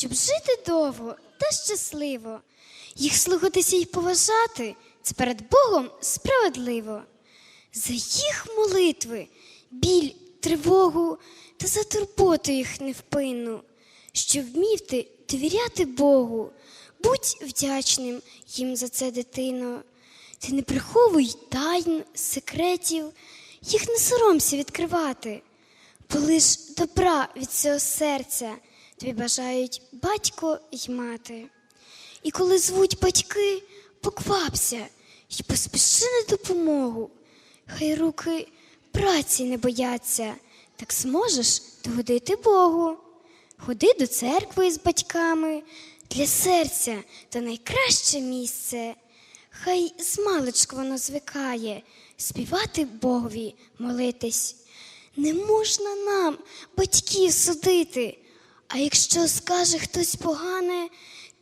щоб жити довго та щасливо, їх слухатися й поважати це перед Богом справедливо. За їх молитви, біль, тривогу та за турботу їх невпинну, щоб вмів ти довіряти Богу, будь вдячним їм за це, дитино. Ти не приховуй тайн, секретів, їх не соромся відкривати, бо лиш добра від цього серця тобі бажають батько й мати. І коли звуть батьки, поквапся й поспіши на допомогу. Хай руки праці не бояться, так зможеш догодити Богу. Ходи до церкви з батьками, для серця то найкраще місце. Хай змалечку воно звикає співати Богові, молитись. Не можна нам батьків судити, а якщо скаже хтось погане,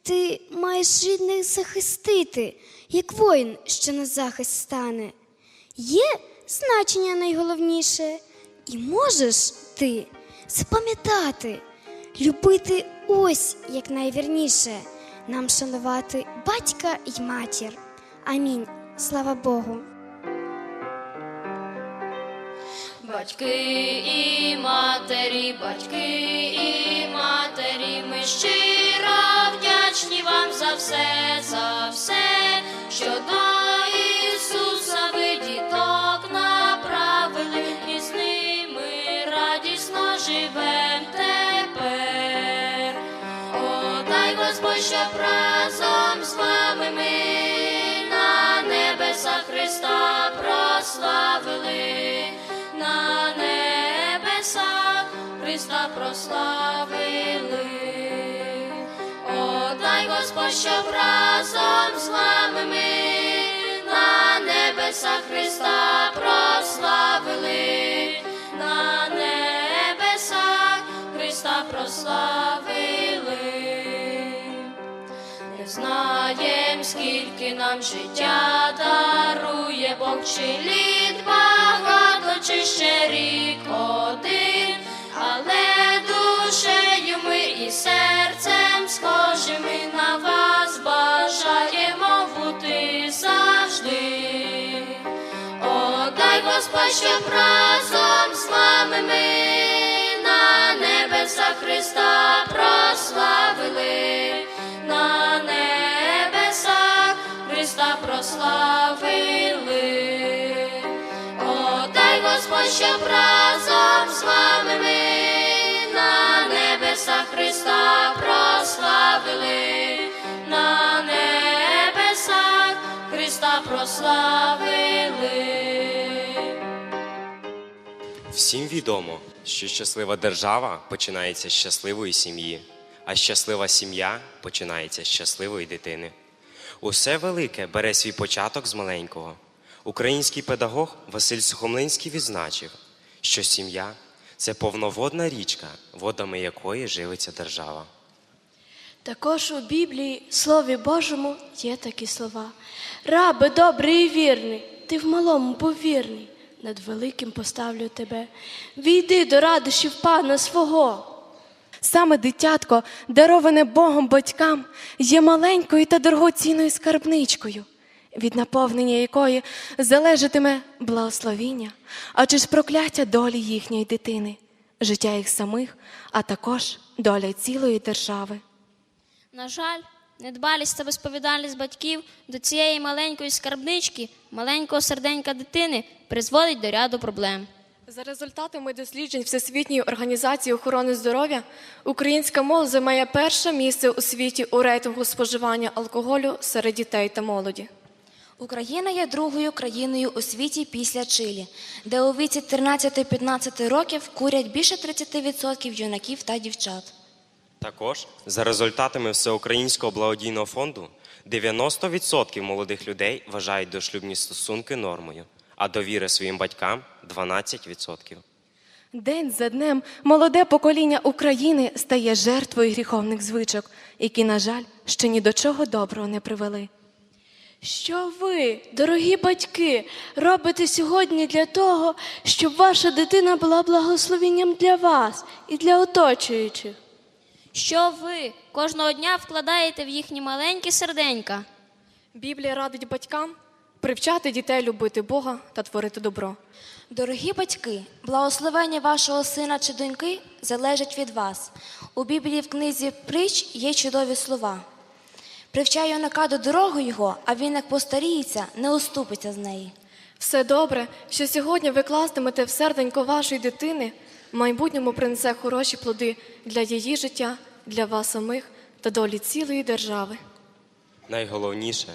ти маєш рідних захистити, як воїн, що на захист стане. Є значення найголовніше, і можеш ти запам'ятати, любити ось як найвірніше, нам шанувати батька й матір. Амінь. Слава Богу. Батьки і матері, батьки щиро вдячні вам за все, за все, що до Ісуса ви діток направили, і з ними радісно живем тепер. О, дай Господь, щоб разом з вами ми на небесах Христа прославили, на небесах Христа прославили. О, дай Господь, щоб разом з вами ми на небесах Христа прославили, на небесах Христа прославили. Не знаєм, скільки нам життя дарує Бог, чи літ багато, Господь, щоб разом з вами ми на небесах Христа прославили, на небесах Христа прославили. О, дай Господь, щоб разом з вами ми на небесах Христа прославили, на небесах Христа прославили. Всім відомо, що щаслива держава починається з щасливої сім'ї, а щаслива сім'я починається з щасливої дитини. Усе велике бере свій початок з маленького. Український педагог Василь Сухомлинський відзначив, що сім'я це повноводна річка, водами якої живиться держава. Також у Біблії, Слові Божому, є такі слова. Рабе добрий і вірний, ти в малому був вірний, над великим поставлю тебе. Війди до радощів пана свого. Саме дитятко, дароване Богом батькам, є маленькою та дорогоцінною скарбничкою, від наповнення якої залежатиме благословіння, а чи ж прокляття долі їхньої дитини, життя їх самих, а також доля цілої держави. На жаль, недбалість та безповідальність батьків до цієї маленької скарбнички, маленького серденька дитини призводить до ряду проблем. За результатами досліджень Всесвітньої організації охорони здоров'я, українська молодь займає перше місце у світі у рейтингу споживання алкоголю серед дітей та молоді. Україна є другою країною у світі після Чилі, де у віці 13-15 років курять більше 30% юнаків та дівчат. Також за результатами Всеукраїнського благодійного фонду 90% молодих людей вважають дошлюбні стосунки нормою, а довіра своїм батькам 12%. День за днем молоде покоління України стає жертвою гріховних звичок, які, на жаль, ще ні до чого доброго не привели. Що ви, дорогі батьки, робите сьогодні для того, щоб ваша дитина була благословенням для вас і для оточуючих? Що ви кожного дня вкладаєте в їхні маленькі серденька? Біблія радить батькам привчати дітей любити Бога та творити добро. Дорогі батьки, благословення вашого сина чи доньки залежить від вас. У Біблії в книзі притч є чудові слова. Привчай юнака до дороги його, а він як постаріється, не уступиться з неї. Все добре, що сьогодні ви кластимете в серденько вашої дитини, в майбутньому принесе хороші плоди для її життя, для вас самих та долі цілої держави. Найголовніше,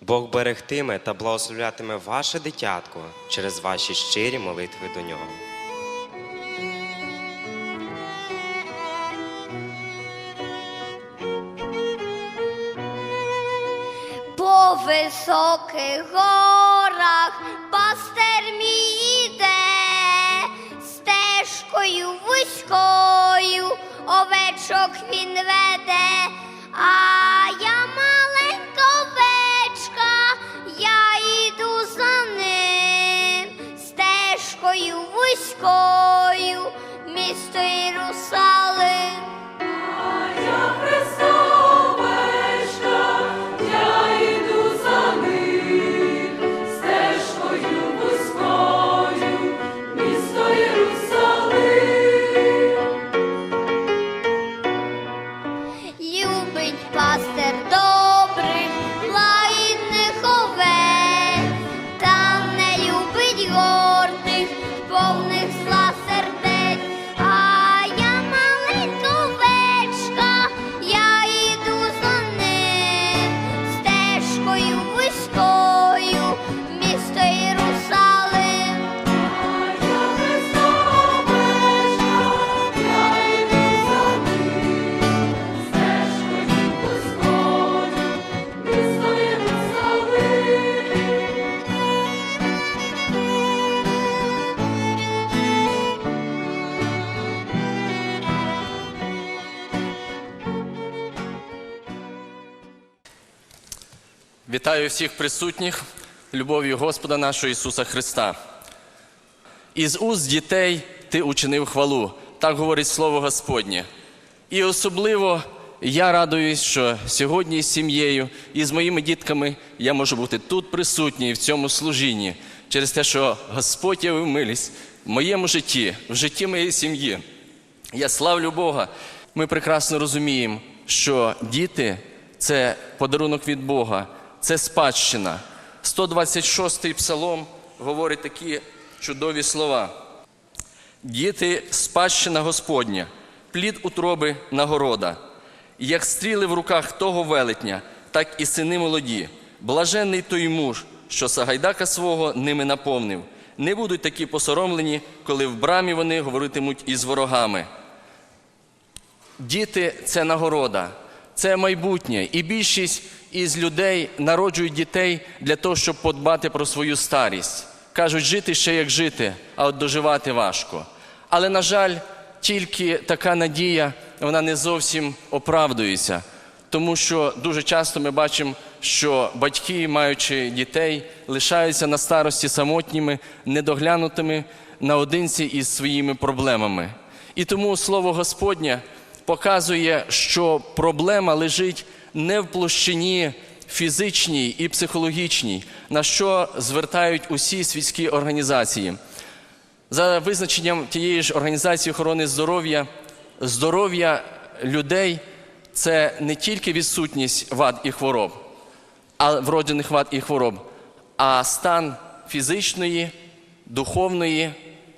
Бог берегтиме та благословлятиме ваше дитятко через ваші щирі молитви до нього. По високих горах пастир мій іде, стежкою вузькою овечок він веде, а я маленька овечка, я йду за ним, стежкою вузькою, місто Єрусалим. Вітаю всіх присутніх любов'ю Господа нашого Ісуса Христа. Із уст дітей ти учинив хвалу, так говорить Слово Господнє. І особливо я радуюсь, що сьогодні з сім'єю і з моїми дітками я можу бути тут присутній в цьому служінні через те, що Господь явив милість в моєму житті, в житті моєї сім'ї. Я славлю Бога. Ми прекрасно розуміємо, що діти це подарунок від Бога, це спадщина. 126-й псалом говорить такі чудові слова. Діти спадщина Господня, плід утроби нагорода. Як стріли в руках того велетня, так і сини молоді. Блаженний той муж, що Сагайдака свого ними наповнив. Не будуть такі посоромлені, коли в брамі вони говоритимуть із ворогами. Діти це нагорода, це майбутнє. І більшість із людей народжують дітей для того, щоб подбати про свою старість. Кажуть, жити ще як жити, а от доживати важко. Але, на жаль, тільки така надія вона не зовсім оправдується, тому що дуже часто ми бачимо, що батьки, маючи дітей, лишаються на старості самотніми, недоглянутими наодинці із своїми проблемами. І тому слово Господнє показує, що проблема лежить не в площині фізичній і психологічній, на що звертають усі світські організації. За визначенням тієї ж організації охорони здоров'я, здоров'я людей це не тільки відсутність вад і хвороб, а вроджених вад і хвороб, а стан фізичної, духовної,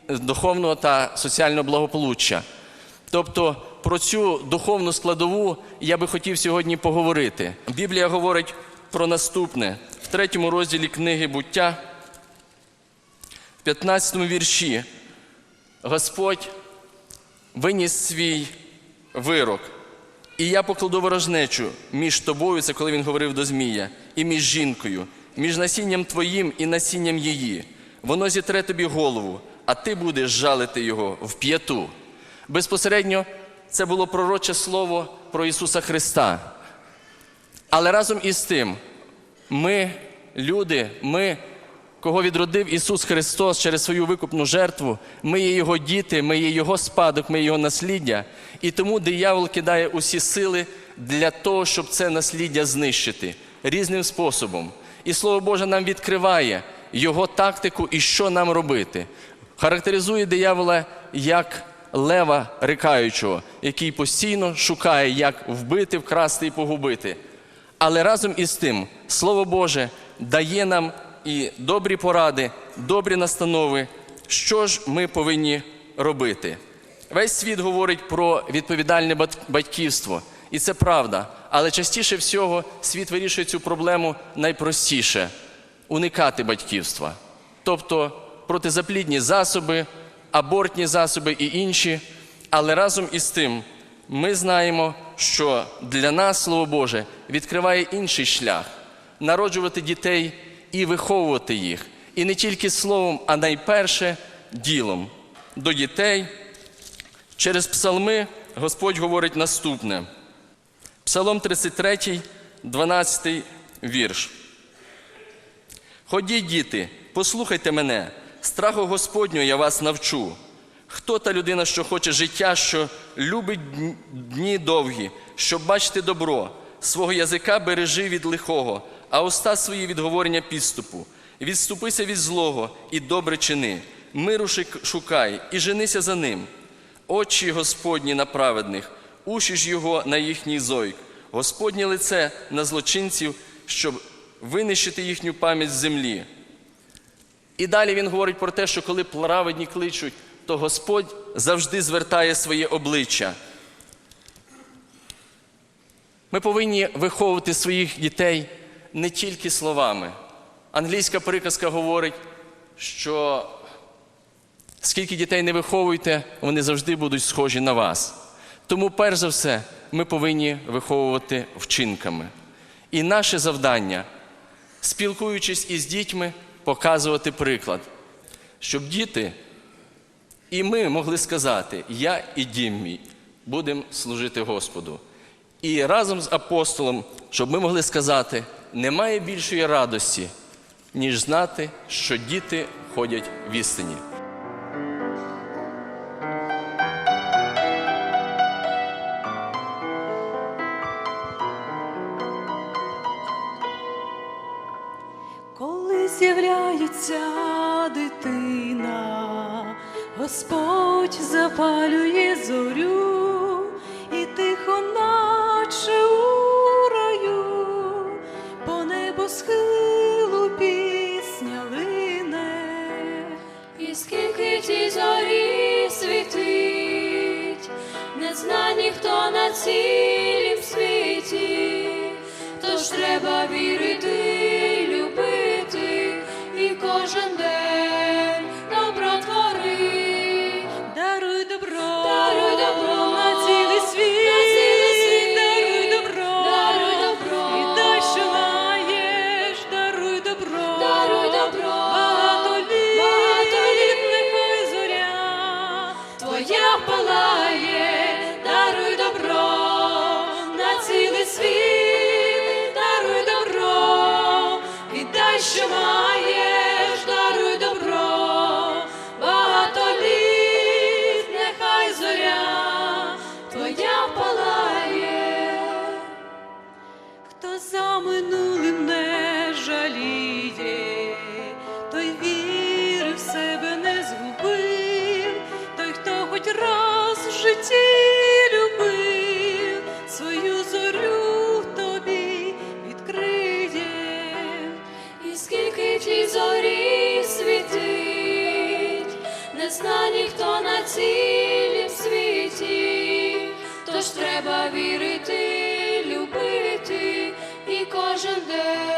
духовного та соціального благополуччя. Тобто про цю духовну складову я би хотів сьогодні поговорити. Біблія говорить про наступне в третьому розділі книги буття, в 15 вірші. Господь виніс свій вирок. І я покладу ворожнечу між тобою, це коли він говорив до Змія, і між жінкою, між насінням твоїм і насінням її. Воно зітре тобі голову, а ти будеш жалити його в п'яту. Безпосередньо це було пророче слово про Ісуса Христа. Але разом із тим ми люди, ми, кого відродив Ісус Христос через свою викупну жертву, ми є Його діти, ми є Його спадок, ми є Його насліддя. І тому диявол кидає усі сили для того, щоб це насліддя знищити різним способом. І Слово Боже нам відкриває Його тактику і що нам робити. Характеризує диявола як лева рикаючого, який постійно шукає, як вбити, вкрасти і погубити. Але разом із тим, Слово Боже дає нам і добрі поради, добрі настанови, що ж ми повинні робити. Весь світ говорить про відповідальне батьківство, і це правда. Але частіше всього світ вирішує цю проблему найпростіше уникати батьківства. Тобто протизаплідні засоби, абортні засоби і інші. Але разом із тим ми знаємо, що для нас Слово Боже відкриває інший шлях народжувати дітей і виховувати їх. І не тільки словом, а найперше ділом. До дітей через псалми Господь говорить наступне. Псалом 33, 12 вірш. Ходіть, діти, послухайте мене, страху Господню я вас навчу. Хто та людина, що хоче життя, що любить дні довгі, щоб бачити добро, свого язика бережи від лихого, а уста свої від говорення підступу. Відступися від злого і добре чини, миру шукай і женися за ним. Очі Господні на праведних, уші ж його на їхній зойк, Господнє лице на злочинців, щоб винищити їхню пам'ять з землі. І далі він говорить про те, що коли праведні кличуть, то Господь завжди звертає своє обличчя. Ми повинні виховувати своїх дітей не тільки словами. Англійська приказка говорить, що скільки дітей не виховуєте, вони завжди будуть схожі на вас. Тому, перш за все, ми повинні виховувати вчинками. І наше завдання, спілкуючись із дітьми, показувати приклад, щоб діти і ми могли сказати: Я і дім мій будемо служити Господу. І разом з апостолом, щоб ми могли сказати, немає більшої радості, ніж знати, що діти ходять в істині. З'являється дитина, Господь запалює зорю треба вірити, любити і кожен день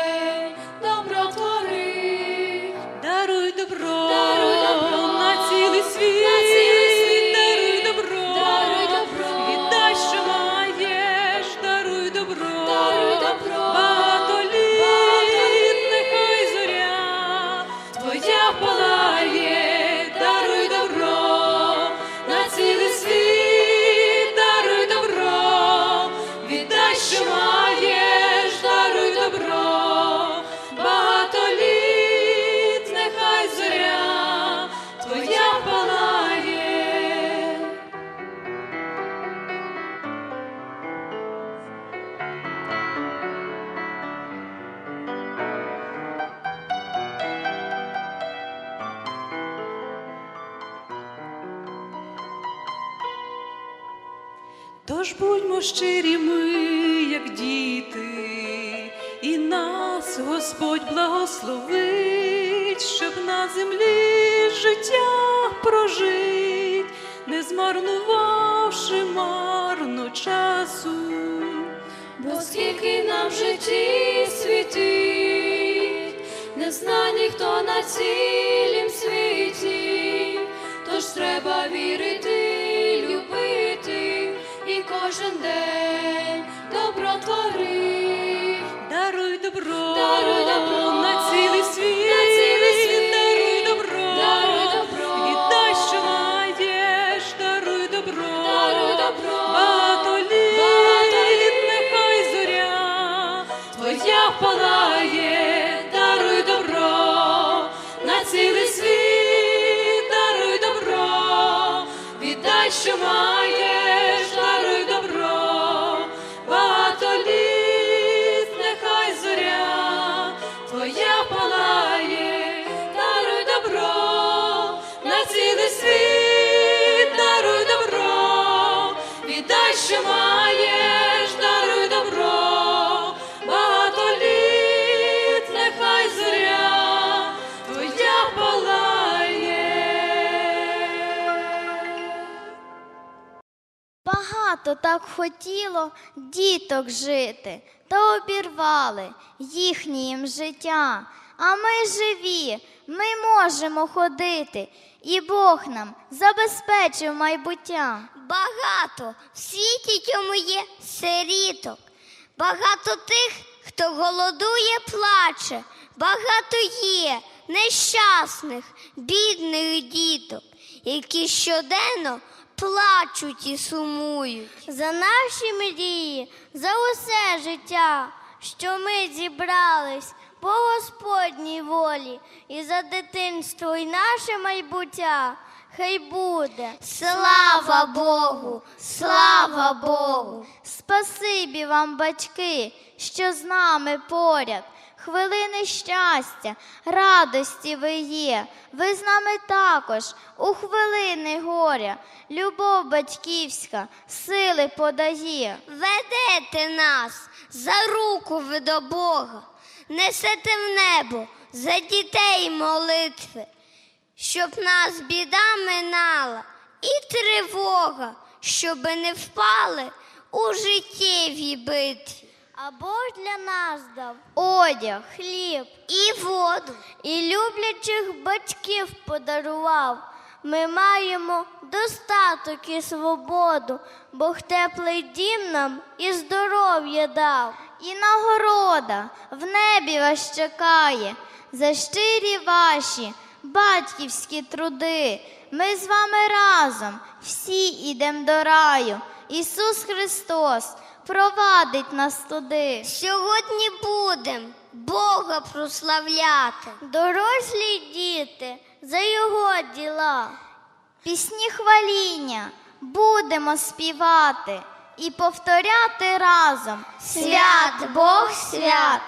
щирі ми, як діти, і нас Господь благословить, щоб на землі життя прожить, не змарнувавши марно часу. Бо скільки нам в житті світить, не зна ніхто на цілім світі, тож треба вірити, кожен день. Добро твори, Даруй добро, Даруй добро, на цілий світ, що маєш, даруй добро, багато літ, нехай зоря твоя палає. Багато так хотіло діток жити, та обірвали їхнє їм життя. А ми живі, ми можемо ходити, і Бог нам забезпечив майбуття. Багато в світі цьому є сиріток, багато тих, хто голодує, плаче, багато є нещасних, бідних діток, які щоденно плачуть і сумують. За наші мрії, за усе життя, що ми зібрались по Господній волі, і за дитинство і наше майбуття. Хай буде слава Богу, слава Богу, спасибі вам, батьки, що з нами поряд. Хвилини щастя, радості ви є, ви з нами також у хвилини горя. Любов батьківська сили подає. Ведете нас за руку ви до Бога, несете в небо за дітей молитви, щоб нас біда минала і тривога, щоби не впали у життєвій битві. А Бог для нас дав одяг, хліб і воду, і люблячих батьків подарував. Ми маємо достаток і свободу, Бог теплий дім нам і здоров'я дав. І нагорода в небі вас чекає за щирі ваші батьківські труди. Ми з вами разом всі ідемо до раю. Ісус Христос провадить нас туди. Сьогодні будем Бога прославляти. Дорослі діти за Його діла. Пісні хваління будемо співати і повторяти разом. Свят Бог свят.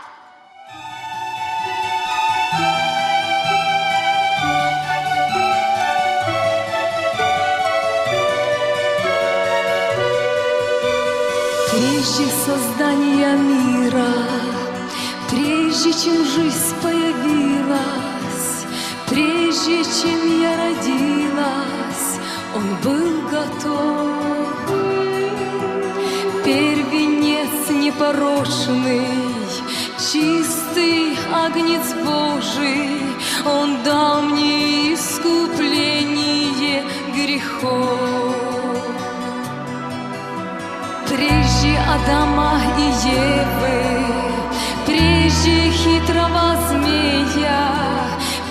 Прежде создания мира, прежде чем жизнь появилась, прежде чем я родилась, Он был готов. Первенец непорочный, чистый агнец Божий, Он дал мне искупление грехов. Адама и Евы, прежде хитрого змея,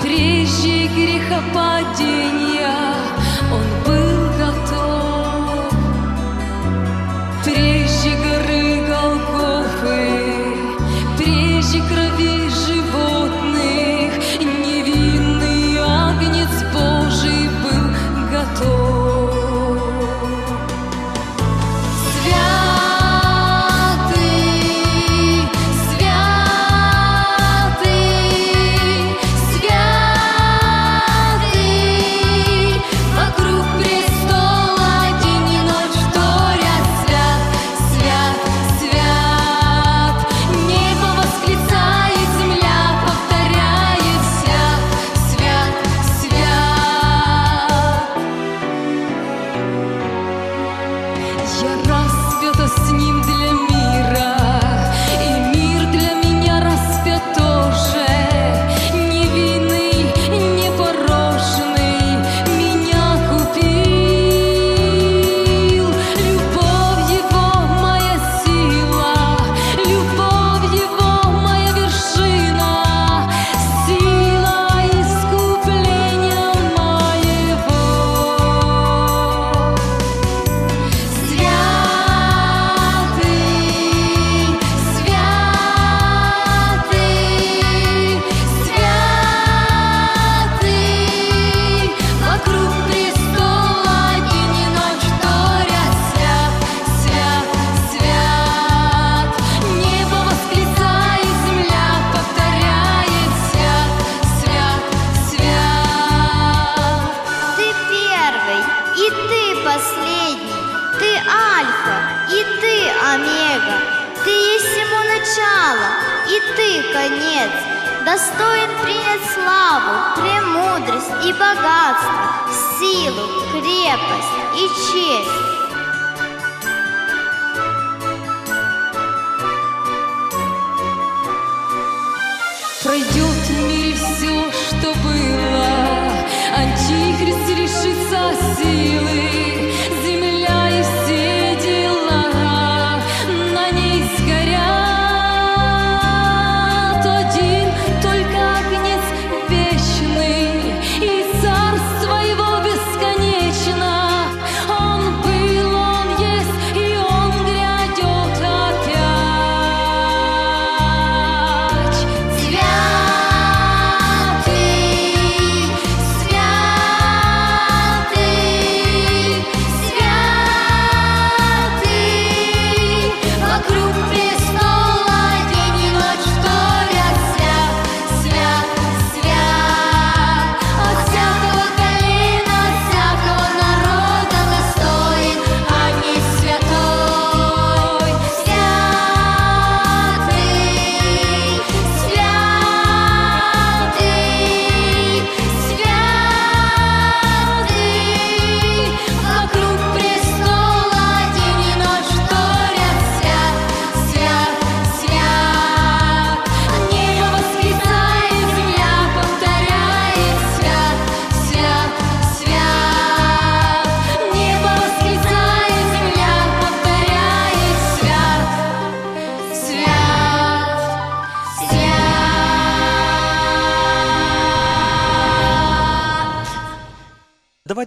прежде грехопадения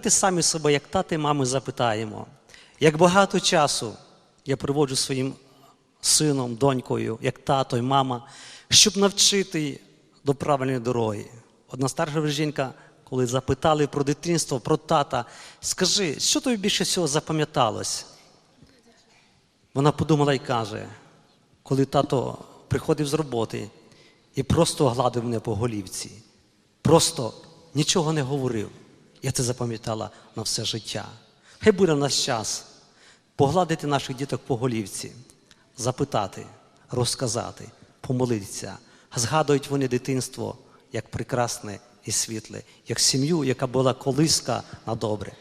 Давайте самі себе, як тати, мами, запитаємо, як багато часу я проводжу своїм сином, донькою, як тато і мама, щоб навчити до правильної дороги. Одна старша жінка, коли запитали про дитинство, про тата, скажи, що тобі більше всього запам'яталось? Вона подумала і каже, коли тато приходив з роботи і просто гладив мене по голівці, просто нічого не говорив. Я це запам'ятала на все життя. Хай буде в нас час погладити наших діток по голівці, запитати, розказати, помолитися. Згадують вони дитинство як прекрасне і світле, як сім'ю, яка була колиска на добре.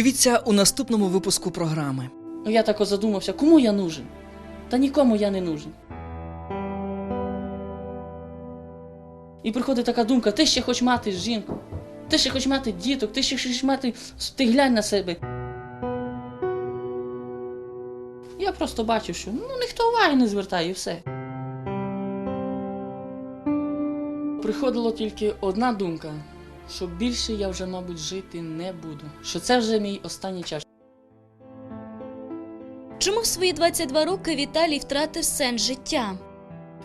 Дивіться у наступному випуску програми. Ну я так задумався, кому я нужен? Та нікому я не нужен. І приходить така думка: ти ще хочеш мати жінку, ти ще хочеш мати діток, ти ще хочеш мати. Ти глянь на себе. Я просто бачу, що ну ніхто уваги не звертає і все. Приходила тільки одна думка, що більше я вже, мабуть, жити не буду. Що це вже мій останній час. Чому в свої 22 роки Віталій втратив сенс життя?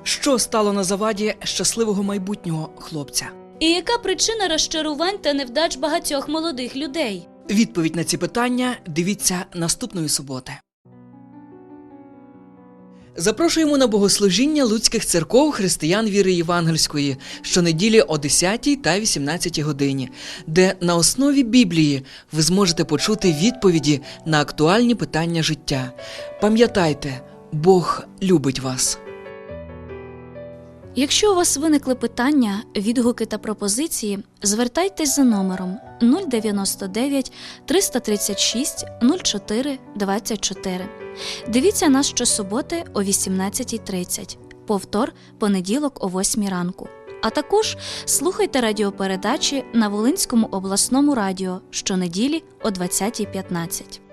Що стало на заваді щасливого майбутнього хлопця? І яка причина розчарувань та невдач багатьох молодих людей? Відповідь на ці питання дивіться наступної суботи. Запрошуємо на богослужіння Луцьких церков християн віри Євангельської щонеділі о 10 та 18 годині, де на основі Біблії ви зможете почути відповіді на актуальні питання життя. Пам'ятайте, Бог любить вас. Якщо у вас виникли питання, відгуки та пропозиції, звертайтесь за номером 099 336 04 24. Дивіться нас щосуботи о 18.30, повтор понеділок о 8 ранку. А також слухайте радіопередачі на Волинському обласному радіо щонеділі о 20.15.